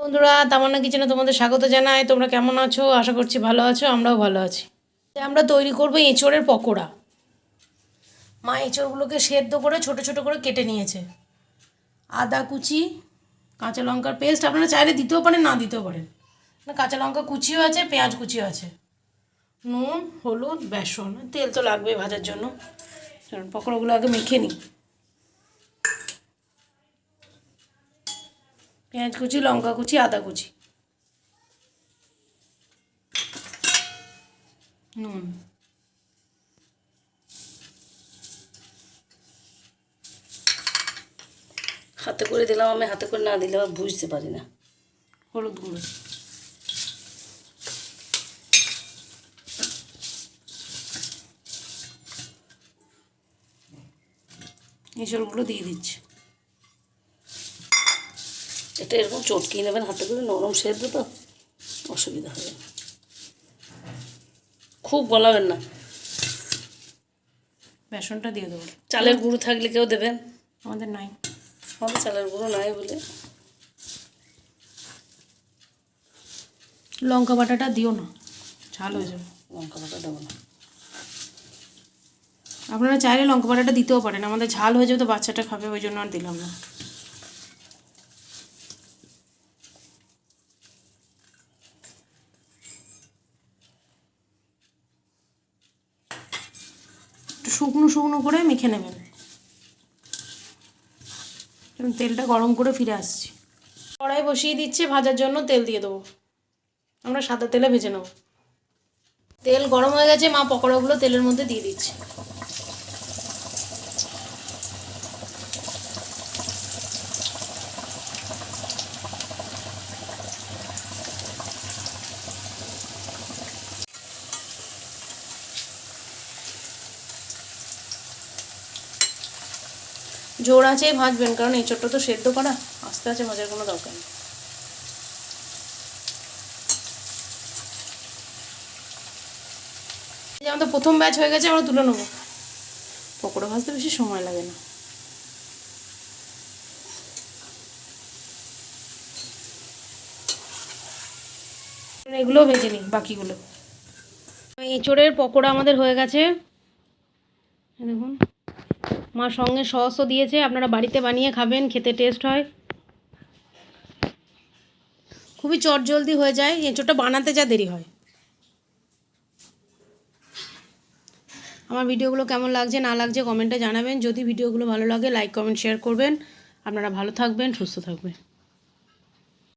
বন্ধুরা, তামান্না কিচেনে তোমাদের স্বাগত জানাই। তোমরা কেমন আছো? আশা করছি ভালো আছো, আমরাও ভালো আছি। আমরা তৈরি করব এঁচড়ের পকোড়া। মা এঁচড়গুলোকে সেদ্ধ করে ছোট ছোট করে কেটে নিয়েছে। আদা কুচি, কাঁচা লঙ্কার পেস্ট, আপনারা চাইলে দিতেও পারেন, না দিতেও পারেন। কাঁচা লঙ্কা কুচিও আছে, পেঁয়াজ কুচিও আছে। নুন, হলুদ, বেসন, তেল তো লাগবে ভাজার জন্য। পকোড়াগুলো আগে মেখে নিই। পেঁয়াজ কুচি লঙ্কা কুচি আদা কুচি। নুন। হাতে করে দিলাম আমি হাতে করে না দিলে বুঝতে পারি না। হলুদ গুঁড়ো। এসবগুলো দিয়ে দিচ্ছি। এটা এরকম চটকিয়ে নেবেন হাতে করে নরম সেদ্ধ তো অসুবিধা হবে খুব গলাবেন না। বেসনটা দিয়ে দেবো। চালের গুঁড়ো থাকলে কেউ দেবেন? আমাদের নাই। আমাদের চালের গুঁড়ো নাই বলে। লঙ্কা বাটাটা দিও না ঝাল হয়ে যাবে। লঙ্কা বাটা দেবো না। আপনারা চাইলে লঙ্কা বাটাটা দিতেও পারেন আমাদের ঝাল হয়ে যাবে তো বাচ্চাটা খাবে ওই জন্য আর দিলাম না। একটু শুকনো শুকনো করে মেখে নেবেন। তেলটা গরম করে ফিরে আসছি। কড়াই বসিয়ে দিচ্ছে, ভাজার জন্য তেল দিয়ে দেবো। আমরা সাদা তেলে ভেজে নেব। তেল গরম হয়ে গেছে, মা পকোড়াগুলো তেলের মধ্যে দিয়ে দিচ্ছে। জোর আছে ভাজবেন, কারণ এই চটটা তো সেদ্ধ করা। আস্তে আস্তে ভাজার কোনো দরকার নেই। আমাদের প্রথম ব্যাচ হয়ে গেছে, আমরা তুলে নেব। পকোড়া ভাজতে বেশি সময় লাগে না। এগুলোও ভেজে নিই, বাকিগুলো। এঁচড়ের পকোড়া আমাদের হয়ে গেছে। দেখুন। মা সঙ্গে সসও দিয়েছে, আপনারা বাড়িতে বানিয়ে খাবেন, খেতে টেস্ট হয়। খুবই চটজলদি হয়ে যায়, এঁচোড়টা বানাতে যা দেরি হয়। আমার ভিডিওগুলো কেমন লাগছে, না লাগছে, কমেন্টে জানাবেন। যদি ভিডিওগুলো ভালো লাগে লাইক কমেন্ট শেয়ার করবেন। আপনারা ভালো থাকবেন, সুস্থ থাকবেন।